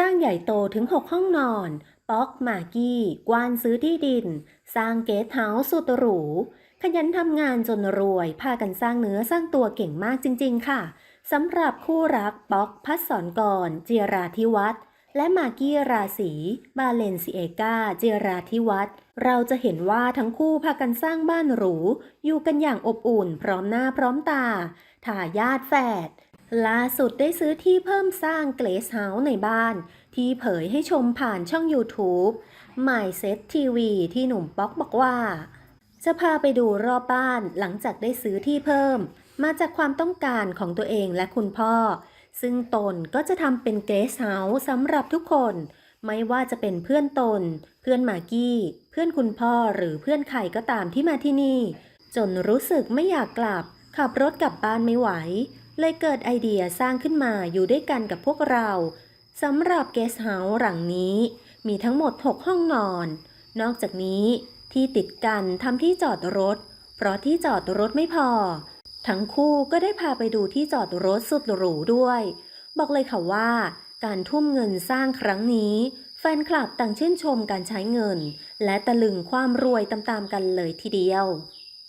ร้างใหญ่โตถึง 6 ห้องนอน ป๊อกมากี้ กวานซื้อที่ดิน สร้างเกสต์เฮาส์สุดหรู ขยันทำงานจนรวย พากันสร้างเนื้อสร้างตัวเก่งมากจริง ๆ ค่ะสำหรับคู่รักป๊อกพัศสรกรเจียราธิวัฒน์และมากกี้ราศีบาเลนซิเอกาเจียราธิวัฒน์เราจะเห็นว่าทั้งคู่พากันสร้างบ้านหรู อยู่กันอย่างอบอุ่นพร้อมหน้าพร้อมตาทายาทแฝด ล่าสุดได้ซื้อที่เพิ่มสร้างเกรสเฮาส์ในบ้าน ที่เผยให้ชมผ่านช่อง YouTube My Set TV ที่หนุ่มป๊อกบอกว่า จะพาไปดูรอบบ้านหลังจากได้ซื้อที่เพิ่ม มาจากความต้องการของตัวเองและคุณพ่อ ซึ่งตนก็จะทำเป็นเกสเฮาส์สำหรับทุกคน ไม่ว่าจะเป็นเพื่อนตน เพื่อนมากกี้ เพื่อนคุณพ่อหรือเพื่อนใครก็ตามที่มาที่นี่ จนรู้สึกไม่อยากกลับ ขับรถกลับบ้านไม่ไหว เลยเกิดไอเดียสร้างขึ้นมาอยู่ด้วยกันกับพวกเราสำหรับเกสเฮาส์หลังนี้ มีทั้งหมด 6 ห้องนอน นอกจากนี้ที่ติดกันทำที่จอดรถ เพราะที่จอดรถไม่พอ ทั้งคู่ก็ได้พาไปดูที่จอดรถสุดหรูด้วย บอกเลยค่ะว่า การทุ่มเงินสร้างครั้งนี้ แฟนคลับต่างชื่นชมการใช้เงิน และตะลึงความรวยตามๆกันเลยทีเดียว